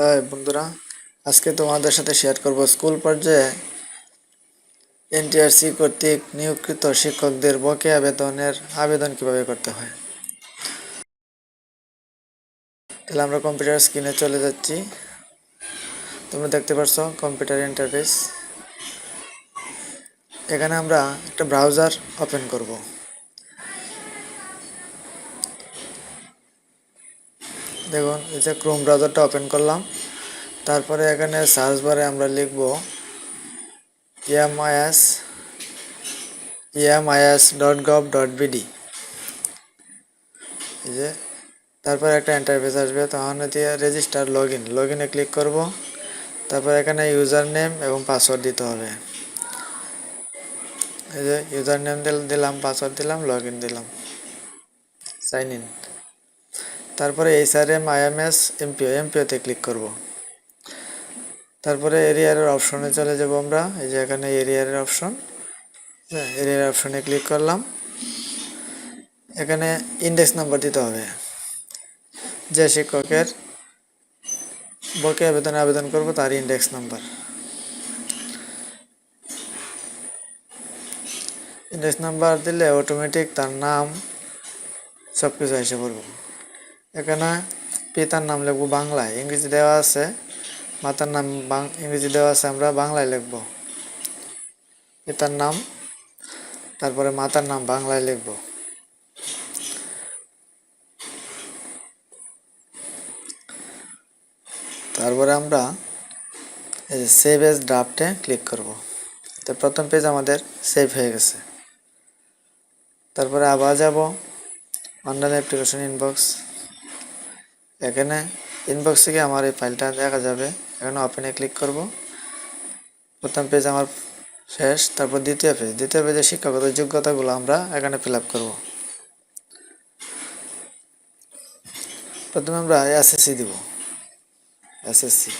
হ্যাঁ বন্ধুরা, আজকে তোমাদের সাথে শেয়ার করব স্কুল পর্যায়ে এনটিআরসি কর্তৃক নিয়োগকৃত শিক্ষকদের বকেয়া বেতনের আবেদন কীভাবে করতে হয়? তাহলে আমরা কম্পিউটার স্ক্রিনে চলে যাচ্ছি। তোমরা দেখতে পাচ্ছ কম্পিউটার ইন্টারফেস এখানে আমরা একটা ব্রাউজার ওপেন করব। দেখুন, এই যে ক্রোম ব্রাউজারটা ওপেন করলাম। তারপরে এখানে সার্চ বারে আমরা লিখব MIS MIS dot gov dot BD এই যে, তারপর একটা ইন্টারফেস আসবে, তখন দিয়ে রেজিস্টার লগ ইন লগ ইনে ক্লিক করব। তারপর এখানে ইউজার নেম এবং পাসওয়ার্ড দিতে হবে। এই যে ইউজার নেম দিলাম পাসওয়ার্ড দিলাম লগ ইন দিলাম। সাইন ইন তারপরে H R M I M IMS, MPO, এমপিওতে click করব। তারপরে এরিয়ারের অপশনে চলে যাব আমরা। এই যে এখানে এরিয়ারের অপশন। হ্যাঁ এরিয়ার অপশনে ক্লিক করলাম। এখানে ইন্ডেক্স নাম্বার দিতে হবে। যে শিক্ষকের বকে বেতনে আবেদন করব, তার ইন্ডেক্স নাম্বার ইন্ডেক্স নাম্বার দিলে অটোমেটিক তার নাম সব কিছু এসে পড়ব। এখানে পিতার নাম লিখব বাংলায় ইংরেজি দেওয়া আছে, মাতার নাম ইংরেজি দেওয়া আছে, আমরা বাংলায় লিখব। পিতার নাম, তারপরে মাতার নাম বাংলায় লিখব। তারপরে আমরা এই যে সেভ এজ ড্রাফটে ক্লিক করব। তো প্রথম পেজ আমাদের সেভ হয়ে গেছে। তারপরে আবার যাব অনলাইন অ্যাপ্লিকেশন ইনবক্স এখানে ইনবক্স থেকে আমার এই ফাইলটা দেখা যাবে। এখানে ওপেনে ক্লিক করব। প্রথম পেজ আমার শেষ, তারপর দ্বিতীয় পেজ দ্বিতীয় পেজের শিক্ষাগত যোগ্যতাগুলো আমরা এখানে ফিল আপ করব। প্রথমে আমরা এসএসসি দিব। এসএসসি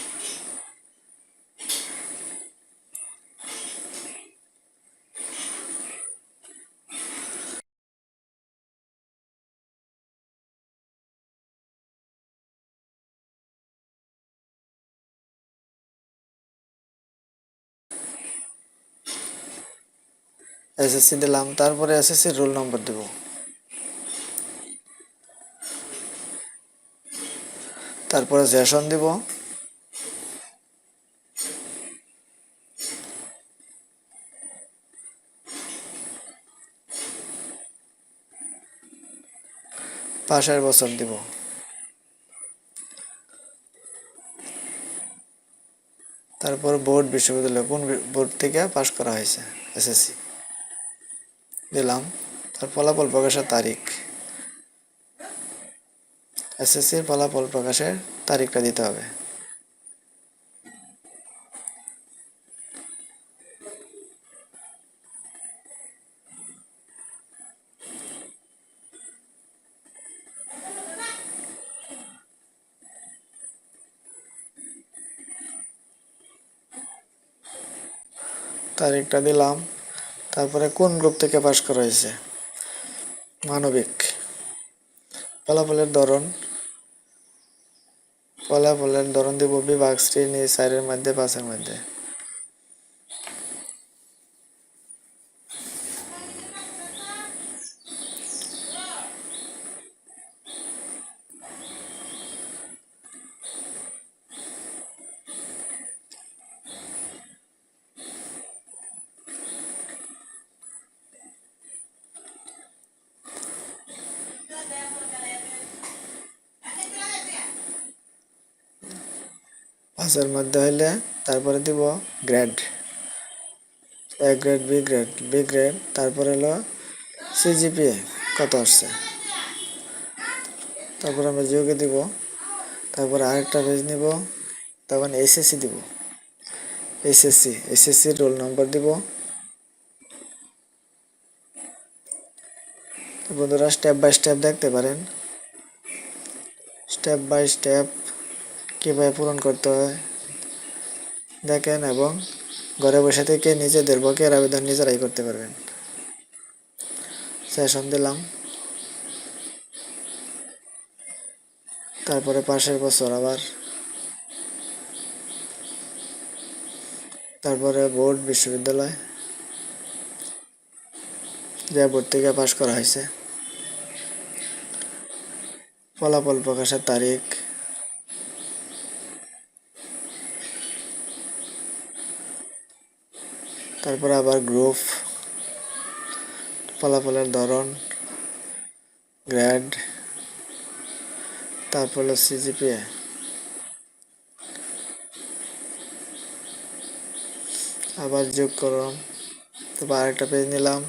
এসএসসি দিলাম, তারপরে এসএসসি রোল নম্বর দেব। তারপরে সেশন দিব। পাশের বছর দিব। তারপর বোর্ড বিশ্ববিদ্যালয়, কোন বোর্ড থেকে পাশ করা হয়েছে, এসএসসি। দিলাম। তার ফলাফল প্রকাশের তারিখ। এসএসসির ফলাফল প্রকাশের তারিখটা দিতে হবে। তারিখটা দিলাম। তারপরে কোন গ্রুপ থেকে পাশ করা হয়েছে? মানবিক। ফলাফলের ধরন। ফলাফলের ধরন দিব বিভাগ শ্রেণি, চারের মধ্যে, পাঁচের মধ্যে। পাঁচের মধ্যে হইলে তারপরে দিব grade A grade B grade B grade তারপরে হলো সিজিপিএ কত আসছে? তারপর আমরা জিওকে দিব, তারপরে আরেকটা পেজ নিব তখন এসএসসি দিব। এসএসসি এসএসসির রোল নম্বর দিব। বন্ধুরা স্টেপ বাই স্টেপ দেখতে পারেন। স্টেপ বাই স্টেপ কীভাবে পূরণ করতে হয়? দেখেন, এবং ঘরে বসে থেকে নিজেদের বকের আবেদন নিজেরাই করতে পারবেন। সেশন দিলাম। তারপরে পাশের বছর আবার। তারপরে বোর্ড, বিশ্ববিদ্যালয়। যে বোর্ড থেকে পাশ করা হয়েছে। ফলাফল প্রকাশের তারিখ। তারপরে আবার গ্রুপ, ফলাফলের ধরন গ্রেড তারপর সিজিপিএ আবার যোগ করলাম, তারপর আরেকটা পেজ নিলাম।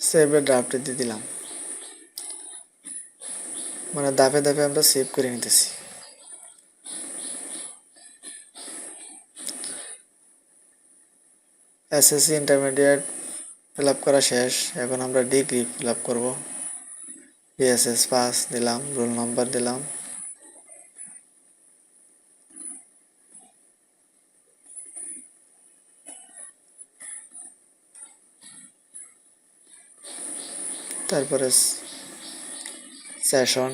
সেভে ড্রাফটে দিয়ে দিলাম। মানে ধাপে ধাপে আমরা সেভ করে নিতেছি। এসএসসি ইন্টারমিডিয়েট ফিল আপ করা শেষ। এখন আমরা ডিগ্রি ফিল আপ করব। বিএসএস পাস দিলাম রোল নাম্বার দিলাম। তারপরে সেশন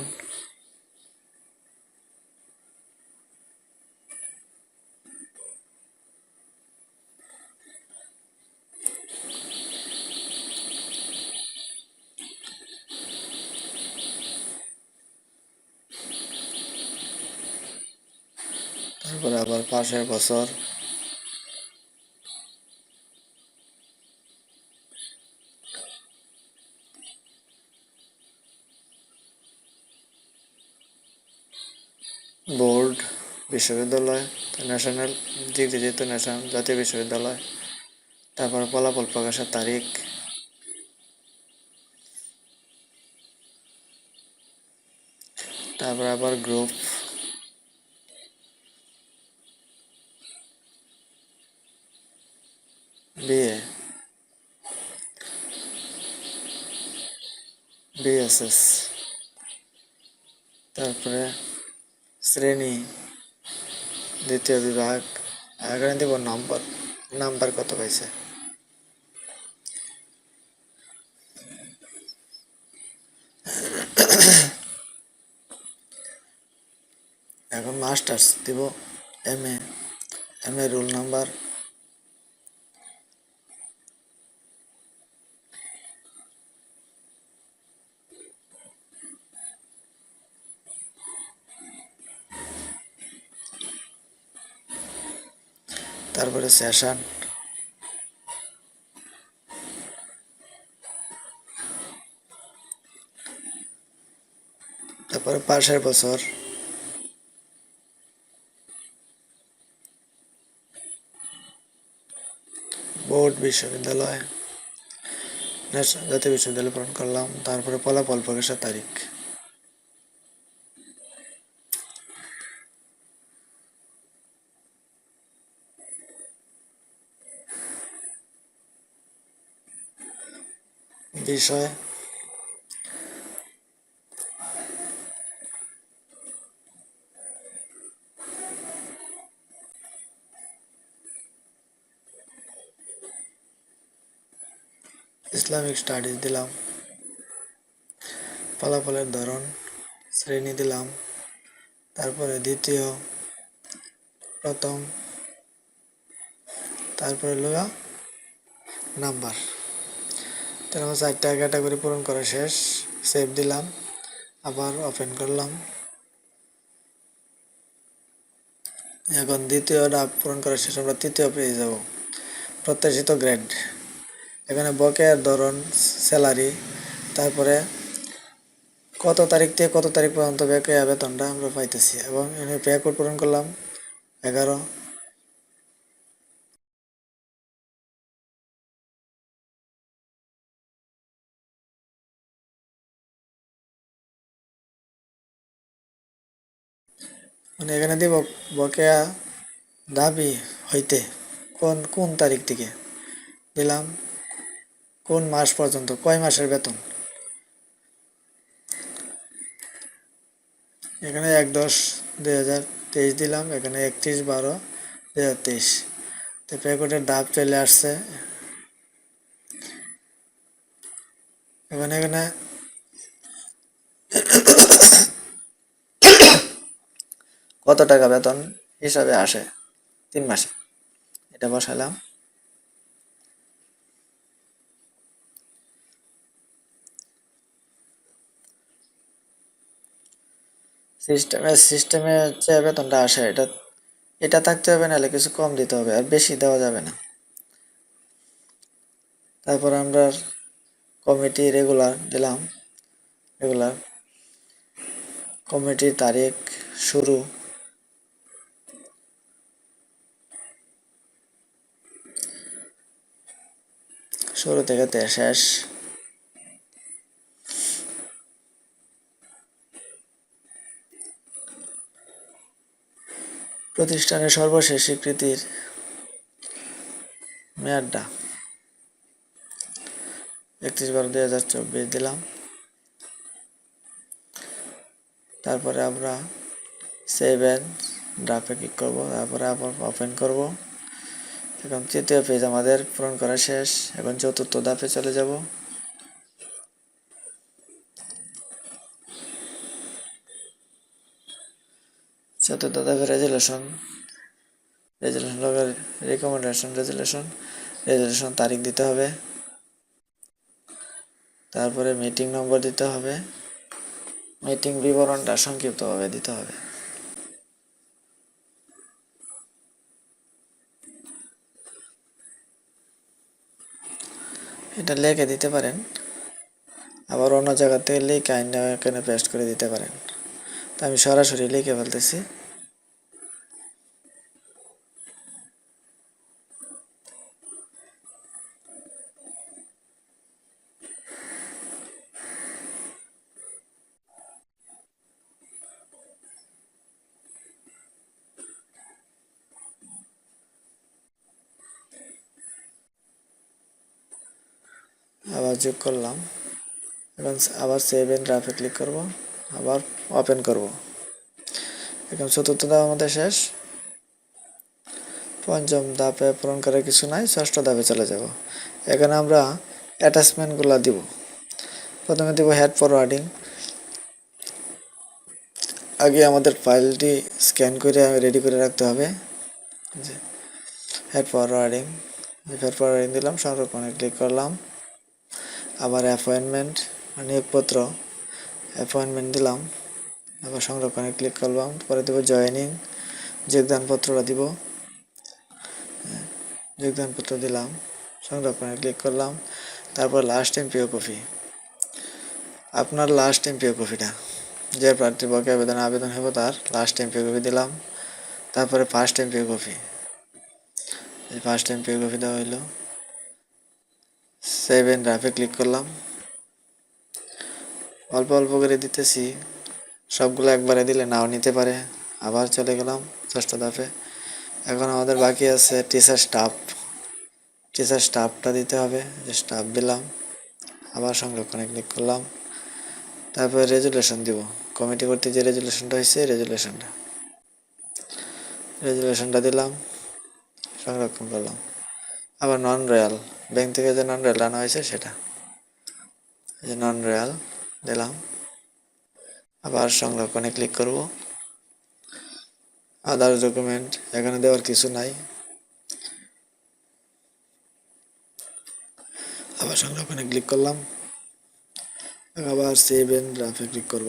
তারপরে আবার পাশের বছর বোর্ড বিশ্ববিদ্যালয় ন্যাশনাল ডিগ্রি যেহেতু ন্যাশনাল জাতীয় বিশ্ববিদ্যালয়, তারপর ফলাফল প্রকাশের তারিখ। তারপর আবার গ্রুপ বিএ বিএসএস তারপরে শ্রেণি দ্বিতীয় বিভাগ এখানে দেব নম্বর নাম্বার কত পাইছে এখন মাস্টার্স দিব M A M A roll number তারপরে সেশন তারপরে পাশের বছর। বোর্ড বিশ্ববিদ্যালয় জাতীয় বিশ্ববিদ্যালয় পূরণ করলাম। তারপরে ফলাফল প্রকাশের তারিখ। বিষয়। ইসলামিক স্টাডিজ দিলাম। ফলাফলের ধরন শ্রেণি দিলাম। তারপরে দ্বিতীয় প্রথম তারপরে লোয়া নাম্বার। তাহলে আমার চারটা ক্যাটাগরি পূরণ করা শেষ। সেভ দিলাম, আবার ওপেন করলাম। এখন দ্বিতীয় দ্বিতীয়টা পূরণ করা শেষ, আমরা তৃতীয় পেয়ে যাব। প্রত্যাশিত গ্রেড এখানে বকেয়ার ধরন স্যালারি তারপরে কত তারিখ থেকে কত তারিখ পর্যন্ত বকেয়া বেতনটা আমরা পাইতেছি এবং এখানে পে কোড পূরণ করলাম, এগারো। মানে এখানে দিব বকেয়া দাবি হইতে। কোন কোন তারিখ থেকে? দিলাম। কোন মাস পর্যন্ত? কয় মাসের বেতন? এখানে এক দশ দুই হাজার তেইশ দিলাম, এখানে একত্রিশ বারো দুই হাজার তেইশ। তো প্যাকেটের ডাব চলে আসছে। এখানে এখানে কত টাকা বেতন হিসাবে আসে? তিন মাসে। এটা বসালাম। সিস্টেমে সিস্টেমে যে বেতনটা আসে, এটা এটা থাকতে হবে, নাহলে কিছু কম দিতে হবে, আর বেশি দেওয়া যাবে না। তারপর আমরা কমিটি রেগুলার দিলাম। রেগুলার কমিটির তারিখ শুরু শুরু থেকে শেষ। প্রতিষ্ঠানের সর্বশেষ স্বীকৃতির মেয়াদটা একত্রিশ বারো দুই হাজার চব্বিশ দিলাম। তারপরে আমরা সেভ অ্যান্ড ড্রাফে ক্লিক করব, তারপরে আবার ওপেন করব। এখন তৃতীয় পেজ আমাদের পূরণ করা শেষ। এখন চতুর্থ ধাপে চলে যাব। চতুর্থ ধাপে resolution resolution recommendation resolution resolution তারিখ দিতে হবে। তারপরে মিটিং নম্বর দিতে হবে। মিটিং বিবরণটা সংক্ষিপ্তভাবে দিতে হবে। এটা লেখে দিতে পারেন। আবার অন্য জায়গা থেকে লিখে আইনটা এখানে পেস্ট করে দিতে পারেন। তো আমি সরাসরি লিখে ফেলতেছি। আবার যোগ করলাম এখন আবার সেভ এন্ড ড্রাফে ক্লিক করব, আবার ওপেন করব। এখন চতুর্থ ধাপ আমাদের শেষ। পঞ্চম ধাপে পূরণ করার কিছু নাই, ষষ্ঠ ধাপে চলে যাব। এখানে আমরা অ্যাটাচমেন্টগুলো দিব। প্রথমে দিব হেড ফরওয়ার্ডিং আগে আমাদের ফাইলটি স্ক্যান করে রেডি করে রাখতে হবে। হেড ফরওয়ার্ডিং হেড ফরওয়ার্ডিং দিলাম, সংরক্ষণে ক্লিক করলাম। আবার অ্যাপয়েন্টমেন্ট নিয়োগপত্র অ্যাপয়েন্টমেন্ট দিলাম। আবার সংরক্ষণে ক্লিক করলাম পরে দেবো জয়েনিং যোগদানপত্রটা দিব। হ্যাঁ, যোগদানপত্র দিলাম সংরক্ষণে ক্লিক করলাম। তারপর লাস্ট এমপিও কপি আপনার লাস্ট এমপিও কপিটা যে প্রার্থীর পক্ষে আবেদন আবেদন হবে তার লাস্ট এমপিও কপি দিলাম। তারপরে first MPO copy first MPO copy দেওয়া হইল। সেভেন ড্রাফে ক্লিক করলাম। অল্প অল্প করে দিতেছি। সবগুলো একবারে দিলে নাও নিতে পারে। আবার চলে গেলাম ষষ্ঠ ধাপে। এখন আমাদের বাকি আছে টিচার স্টাফ টিচার স্টাফটা দিতে হবে, যে স্টাফ দিলাম। আবার সংরক্ষণে ক্লিক করলাম। তারপরে রেজুলেশন দিব। কমিটি করতে যে রেজুলেশনটা হয়েছে রেজুলেশনটা রেজুলেশনটা দিলাম। সংরক্ষণ করলাম। আবার নন রয়্যাল ব্যাংক থেকে যে নন রয়্যাল আনা হয়েছে সেটা। যে নন রয়্যাল দিলাম। আবার সংরক্ষণে ক্লিক করব। আদার ডকুমেন্ট এখানে দেওয়ার কিছু নাই। আবার সংরক্ষণে ক্লিক করলাম। আবার সেভ এন্ড ড্রাফে ক্লিক করব।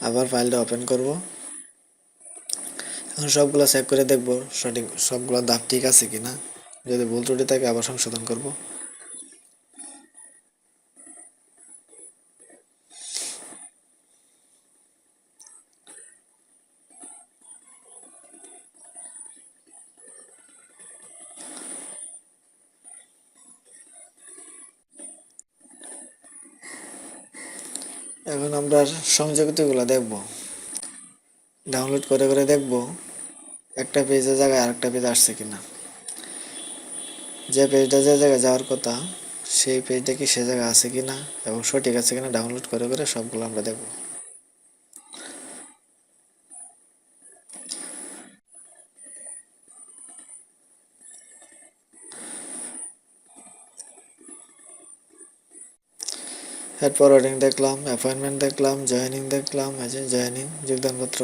আবার ফাইলটা ওপেন করব। এখন সবগুলো চেক করে দেখব সঠিক সবগুলো দাপ ঠিক আছে কিনা। যদি ভুল ত্রুটি থাকে আবার সংশোধন করব। এখন আমরা সংযোগিতগুলো দেখব। ডাউনলোড করে করে দেখব একটা পেজের জায়গায় আরেকটা পেজ আসছে কিনা। যে পেজটা যে জায়গায় যাওয়ার কথা, সেই পেজটা কি সে জায়গায় আছে কিনা এবং সঠিক আছে কিনা ডাউনলোড করে করে সবগুলো আমরা দেখব। হেড ফরওয়ার্ডিং দেখলাম অ্যাপয়েন্টমেন্ট দেখলাম জয়েনিং দেখলাম জয়েনিং যোগদানপত্র।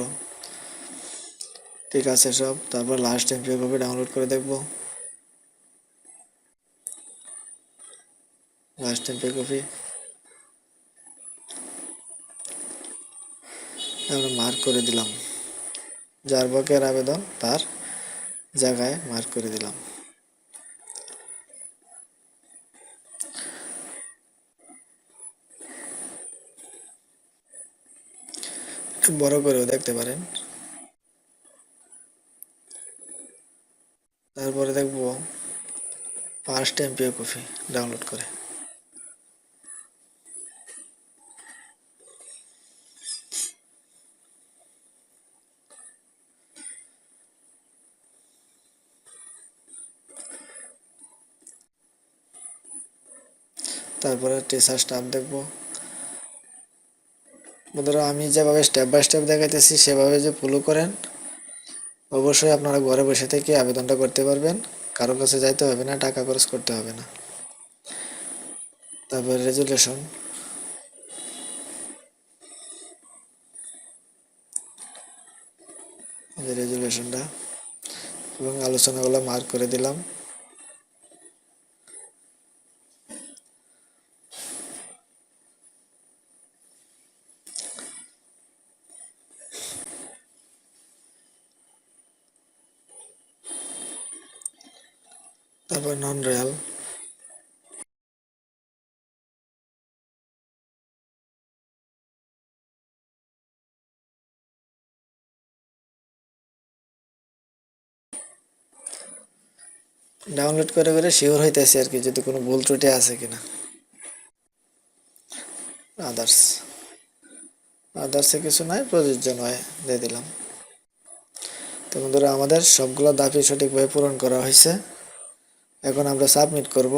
ঠিক আছে সব, তারপর লাস্ট এমপি কপি ডাউনলোড করে দেখব। লাস্ট এমপি কপি আমরা মার্ক করে দিলাম। যার বকের আবেদন, তার জায়গায় মার্ক করে দিলাম। বড় করেও দেখতে পারেন। তারপরে দেখব ফার্স্ট এমপিও কপি ডাউনলোড করে। তারপরে টিচার স্টাফ দেখব। বন্ধুরা, আমি যেভাবে স্টেপ বাই স্টেপ দেখাইতেছি, সেভাবে যে ফলো করেন অবশ্যই আপনারা ঘরে বসে থেকে আবেদনটা করতে পারবেন। কারও কাছে যাইতে হবে না, টাকা খরচ করতে হবে না। তারপর রেজুলেশন। রেজুলেশনটা এবং আলোচনাগুলো মার্ক করে দিলাম। তারপর নন রিয়াল ডাউনলোড করে করে শিওর হইতেছে আর কি যদি কোনো ভুল ত্রুটি আছে কিনা। আদার্স আদার্সে কিছু নাই, প্রযোজ্য নয়, দিয়ে দিলাম। তো বন্ধুরা, আমাদের সবগুলো দাবি সঠিকভাবে পূরণ করা হয়েছে। এখন আমরা সাবমিট করব।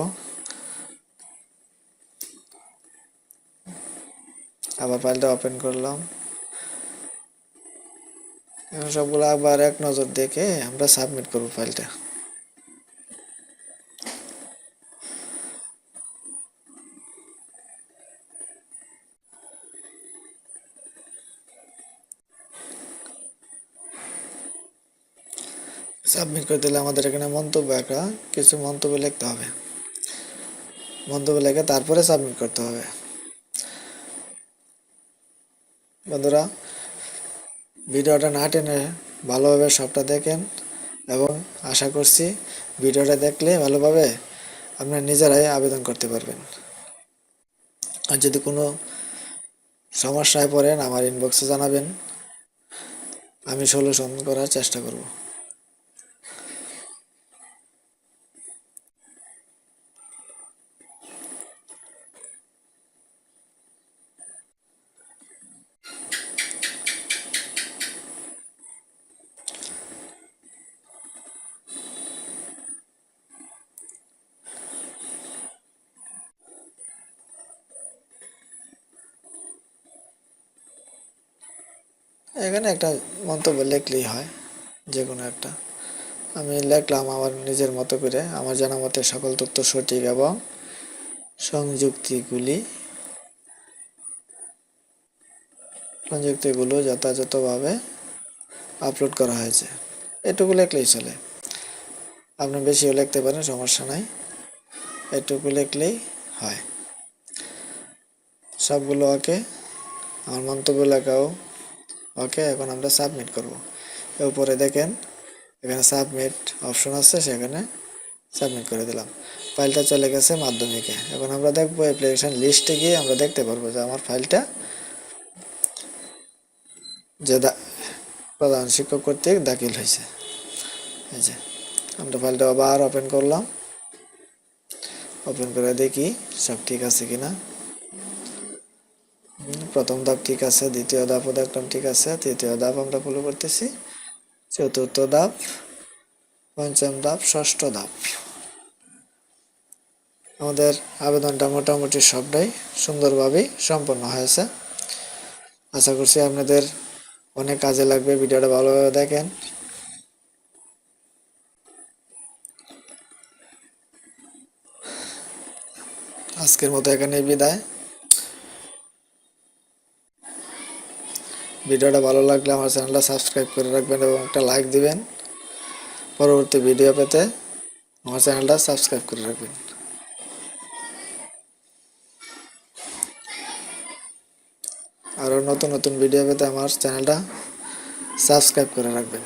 আবার ফাইলটা ওপেন করলাম। এখন সবগুলো আবার এক নজর দেখে আমরা সাবমিট করব ফাইলটা। সাবমিট করে দিলে আমাদের এখানে মন্তব্য একটা, কিছু মন্তব্য লিখতে হবে। মন্তব্য লেখে তারপরে সাবমিট করতে হবে। বন্ধুরা, ভিডিওটা না টেনে ভালোভাবে সবটা দেখেন এবং আশা করছি ভিডিওটা দেখলে ভালোভাবে আপনার নিজেরাই আবেদন করতে পারবেন। আর যদি কোনো সমস্যায় পড়েন আমার ইনবক্সে জানাবেন। আমি সলিউশন করার চেষ্টা করব। এখানে একটা মন্তব্য লিখলেই হয় যে কোনো একটা। আমি লিখলাম আমার নিজের মতো করে, আমার জানা মতে সকল তথ্য সঠিক এবং সংযুক্তিগুলি সংযুক্তিগুলো যথাযথভাবে আপলোড করা হয়েছে। এটুকু লিখলেই চলে। আপনি বেশিও লিখতে পারেন, সমস্যা নাই। এটুকু লিখলেই হয়। সবগুলো ওকে, আমার মন্তব্য লেখাও ওকে এখন আমরা সাবমিট করব। উপরে দেখেন, এখানে সাবমিট অপশন আছে, সেখানে সাবমিট করে দিলাম। ফাইলটা চলে গেছে মাধ্যমিকে। এখন আমরা দেখব অ্যাপ্লিকেশন লিস্টে গিয়ে আমরা দেখতে পারব যে আমার ফাইলটা যে প্রধান শিক্ষক কর্তৃক দাখিল হয়েছে। এই যে, আমরা ফাইলটা আবার ওপেন করলাম। ওপেন করে দেখি সব ঠিক আছে কিনা। প্রথম ধাপ ঠিক আছে, দ্বিতীয় ধাপও দেখলাম ঠিক আছে, তৃতীয় ধাপ আমরা ফলো করতেছি। চতুর্থ ধাপ, পঞ্চম ধাপ, ষষ্ঠ ধাপ। আমাদের আবেদনটা মোটামুটি সবটাই সুন্দরভাবেই সম্পন্ন হয়েছে। আশা করছি আপনাদের অনেক কাজে লাগবে, ভিডিওটা ভালোভাবে দেখেন। আজকের মতো এখানে বিদায়। ভিডিওটা ভালো লাগলে আমার চ্যানেলটা সাবস্ক্রাইব করে রাখবেন এবং একটা লাইক দিবেন। পরবর্তী ভিডিও পেতে আমার চ্যানেলটা সাবস্ক্রাইব করে রাখবেন। আরও নতুন নতুন ভিডিও পেতে আমার চ্যানেলটা সাবস্ক্রাইব করে রাখবেন।